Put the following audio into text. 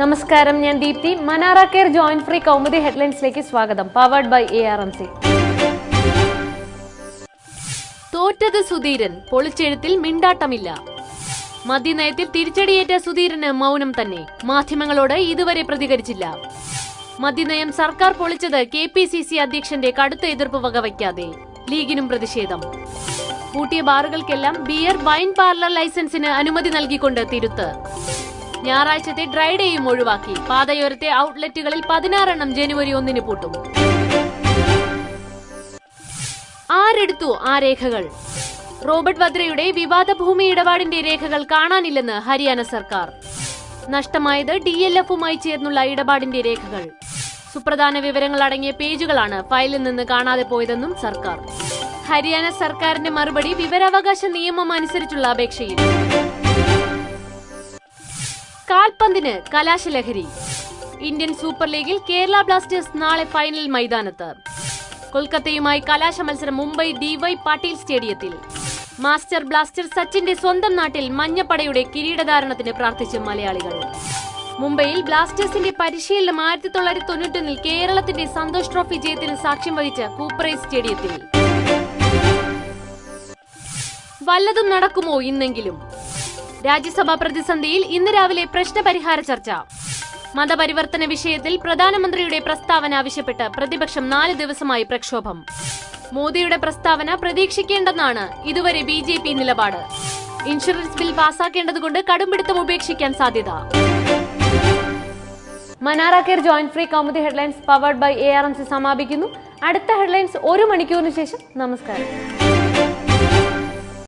നമസ്കാരം ഞാൻ Deepthi. Manara care joint free Kaumudi ഹെഡ്ലൈൻസിലേക്ക് സ്വാഗതം. Powered by A R M C തോറ്റത് സുധീരൻ. പൊളിച്ചെഴുത്തിൽ മിണ്ടാട്ടമില്ല. മദ്യനയത്തിൽ തിരിച്ചടിയേറ്റ സുധീരന് മൗനം തന്നെ. മാധ്യമങ്ങളോട് ഇതുവരെ പ്രതികരിച്ചില്ല. മദ്യനയം സർക്കാർ പൊളിച്ചത് കെ പി സി സി അധ്യക്ഷന്റെ കടുത്ത എതിർപ്പ് വകവയ്ക്കാതെ. ലീഗിനും പ്രതിഷേധം. പൂട്ടിയ ബാറുകൾക്കെല്ലാം ബിയർ വൈൻ പാർലർ ലൈസൻസിന് അനുമതി നൽകിക്കൊണ്ട് തിരുത്ത്. ഞായറാഴ്ചത്തെ ഡ്രൈ ഡേയും ഒഴിവാക്കി. പാതയോരത്തെ ഔട്ട്ലെറ്റുകളിൽ പതിനാറെണ്ണം ജനുവരി ഒന്നിന് പൂട്ടും. ആരെടുത്തു ആ രേഖകൾ? റോബർട്ട് വദ്രയുടെ വിവാദ ഭൂമി ഇടപാടിന്റെ രേഖകൾ കാണാനില്ലെന്ന് ഹരിയാന സർക്കാർ. നഷ്ടമായത് ഡി എൽ എഫുമായി ചേർന്നുള്ള ഇടപാടിന്റെ രേഖകൾ. സുപ്രധാന വിവരങ്ങൾ അടങ്ങിയ പേജുകളാണ് ഫയലിൽ നിന്ന് കാണാതെ പോയതെന്നും സർക്കാർ. ഹരിയാന സർക്കാരിന്റെ മറുപടി വിവരാവകാശ നിയമം അനുസരിച്ചുള്ള അപേക്ഷയിൽ. കാൽപന്തിന് കലാശലഹരി. ഇന്ത്യൻ സൂപ്പർ ലീഗിൽ കേരള ബ്ലാസ്റ്റേഴ്സ് നാളെ ഫൈനൽ മൈതാനത്ത്. കൊൽക്കത്തയുമായി കലാശ മത്സരം മുംബൈ ഡിവൈ പാട്ടീൽ സ്റ്റേഡിയത്തിൽ. മാസ്റ്റർ ബ്ലാസ്റ്റർ സച്ചിന്റെ സ്വന്തം നാട്ടിൽ മഞ്ഞപ്പടയുടെ കിരീടധാരണത്തിന് പ്രാർത്ഥിച്ച് മലയാളികൾ. മുംബൈയിൽ ബ്ലാസ്റ്റേഴ്സിന്റെ പരിശീലനം ആയിരത്തി തൊള്ളായിരത്തി തൊണ്ണൂറ്റൊന്നിൽ കേരളത്തിന്റെ സന്തോഷ് ട്രോഫി ജയത്തിന് സാക്ഷ്യം വഹിച്ച കൂപ്പറൈ സ്റ്റേഡിയത്തിൽ. വല്ലതും നടക്കുമോ ഇന്നെങ്കിലും? രാജ്യസഭാ പ്രതിസന്ധിയിൽ ഇന്ന് രാവിലെ പ്രശ്നപരിഹാര ചർച്ച. മതപരിവർത്തന വിഷയത്തിൽ പ്രധാനമന്ത്രിയുടെ പ്രസ്താവന ആവശ്യപ്പെട്ട് പ്രതിപക്ഷം നാല് ദിവസമായി പ്രക്ഷോഭം. മോദിയുടെ പ്രസ്താവന പ്രതീക്ഷിക്കേണ്ടെന്നാണ് ഇതുവരെ ബി ജെ പി നിലപാട്. ഇൻഷുറൻസ് ബിൽ പാസാക്കേണ്ടതുകൊണ്ട് കടുംപിടുത്തം ഉപേക്ഷിക്കാൻ സാധ്യത. Manara care joint free Kaumudi headlines powered by A R M C സമാപിക്കുന്നു. അടുത്ത ഹെഡ്ലൈൻസ് ഒരു മണിക്കൂറിന് ശേഷം. നമസ്കാരം.